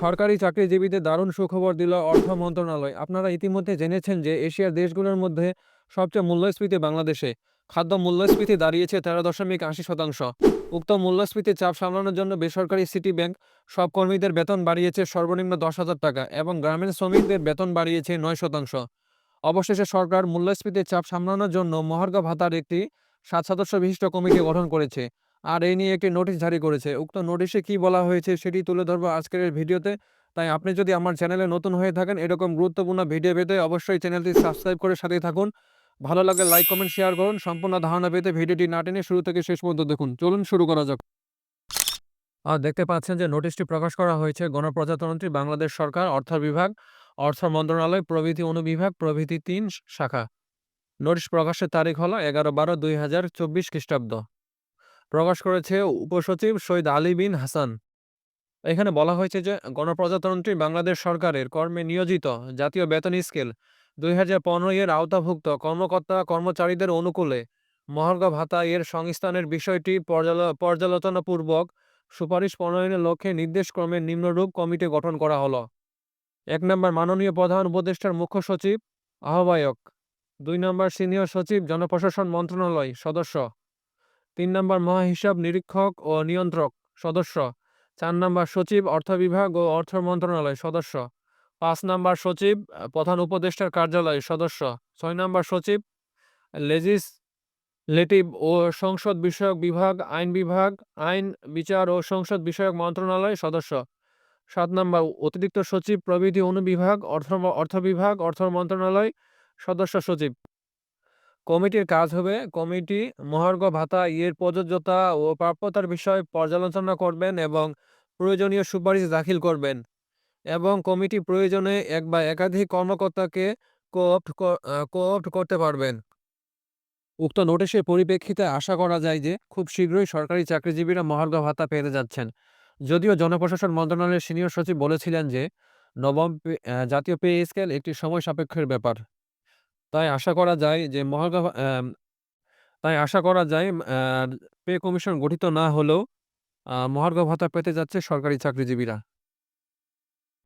সরকারি চাকরিজীবীদের দারুণ সুখবর দিল অর্থ মন্ত্রণালয়। আপনারা ইতিমধ্যে জেনেছেন যে এশিয়ার দেশগুলোর মধ্যে সবচেয়ে মূল্যস্ফীতি বাংলাদেশে। খাদ্য মূল্যস্ফীতি দাঁড়িয়েছে তেরো দশমিক আশি শতাংশ। উক্ত মূল্যস্ফীতির চাপ সামলানোর জন্য বেসরকারি সিটি ব্যাংক সব কর্মীদের বেতন বাড়িয়েছে সর্বনিম্ন দশ হাজার টাকা এবং গ্রামীণ শ্রমিকদের বেতন বাড়িয়েছে নয় শতাংশ। অবশেষে সরকার মূল্যস্ফীতির চাপ সামলানোর জন্য মহার্ঘ ভাতার একটি সাত সদস্য বিশিষ্ট কমিটি গঠন করেছে। আর এই নিয়ে একটি নোটিশ জারি করেছে। উক্ত নোটিশে কি বলা হয়েছে সেটি তুলে ধরবো আজকের ভিডিওতে। তাই আপনি যদি আমার চ্যানেলে নতুন হয়ে থাকেন এরকম গুরুত্বপূর্ণ ভিডিও পেতে অবশ্যই চ্যানেলটি সাবস্ক্রাইব করে সাথে থাকুন। ভালো লাগে লাইক, কমেন্ট, শেয়ার করুন। সম্পূর্ণ ধারণা পেতে ভিডিওটি না টেনে শুরু থেকে শেষ পর্যন্ত দেখুন। চলুন শুরু করা যাক। আর দেখতে পাচ্ছেন যে নোটিশটি প্রকাশ করা হয়েছে গণপ্রজাতন্ত্রী বাংলাদেশ সরকার, অর্থ বিভাগ, অর্থ মন্ত্রণালয়, প্রভৃতি অনুবিভাগ, প্রভৃতি তিন শাখা। নোটিশ প্রকাশের তারিখ হলো এগারো বারো দুই হাজার চব্বিশ খ্রিস্টাব্দ। প্রকাশ করেছে উপসচিব সৈয়দ আলী বিন হাসান। এখানে বলা হয়েছে যে, গণপ্রজাতন্ত্রী বাংলাদেশ সরকারের কর্মে নিয়োজিত জাতীয় বেতন স্কেল দুই হাজার পনেরো এর আওতাভুক্ত কর্মকর্তা কর্মচারীদের অনুকূলে মহার্ঘ ভাতা এর সংস্থানের বিষয়টি পর্যালোচনাপূর্বক সুপারিশ প্রণয়নের লক্ষ্যে নির্দেশক্রমে নিম্নরূপ কমিটি গঠন করা হলো। এক নম্বর মাননীয় প্রধান উপদেষ্টার মুখ্য সচিব, আহ্বায়ক। দুই নম্বর সিনিয়র সচিব, জনপ্রশাসন মন্ত্রণালয় সদস্য। তিন নম্বর মহাহিসাব নিরীক্ষক ও নিয়ন্ত্রক সদস্য, চার নম্বর সচিব অর্থ বিভাগ ও অর্থ মন্ত্রণালয় সদস্য, পাঁচ নম্বর সচিব প্রধান উপদেষ্টার কার্যালয় সদস্য, ছয় নম্বর সচিব লেজিসলেটিভ ও সংসদ বিষয়ক বিভাগ, আইন বিভাগ, আইন, বিচার ও সংসদ বিষয়ক মন্ত্রণালয় সদস্য, সাত নম্বর অতিরিক্ত সচিব প্রবিধি অনুবিভাগ, অর্থ অর্থ বিভাগ, অর্থ মন্ত্রণালয় সদস্য সচিব। কমিটির কাজ হবে। কমিটি মহার্ঘ ভাতা এর প্রযোজ্যতা ও প্রাপ্যতার বিষয় পর্যালোচনা করবেন এবং প্রয়োজনীয় সুপারিশ দাখিল করবেন এবং কমিটি প্রয়োজনে এক বা একাধিক কর্মকর্তাকে কোঅপ্ট কোঅপ্ট করতে পারবেন। উক্ত নোটিশের পরিপ্রেক্ষিতে আশা করা যায় যে খুব শীঘ্রই সরকারি চাকরিজীবীরা মহার্ঘ ভাতা পেতে যাচ্ছেন। যদিও জনপ্রশাসন মন্ত্রণালয়ের সিনিয়র সচিব বলেছিলেন যে, নবম জাতীয় পে স্কেল একটি সময় সাপেক্ষের ব্যাপার। তাই আশা করা যায় যে মহার্ঘ তাই আশা করা যায় পে কমিশন গঠিত না হলেও মহার্ঘ ভাতা পেতে যাচ্ছে সরকারি চাকরিজীবীরা।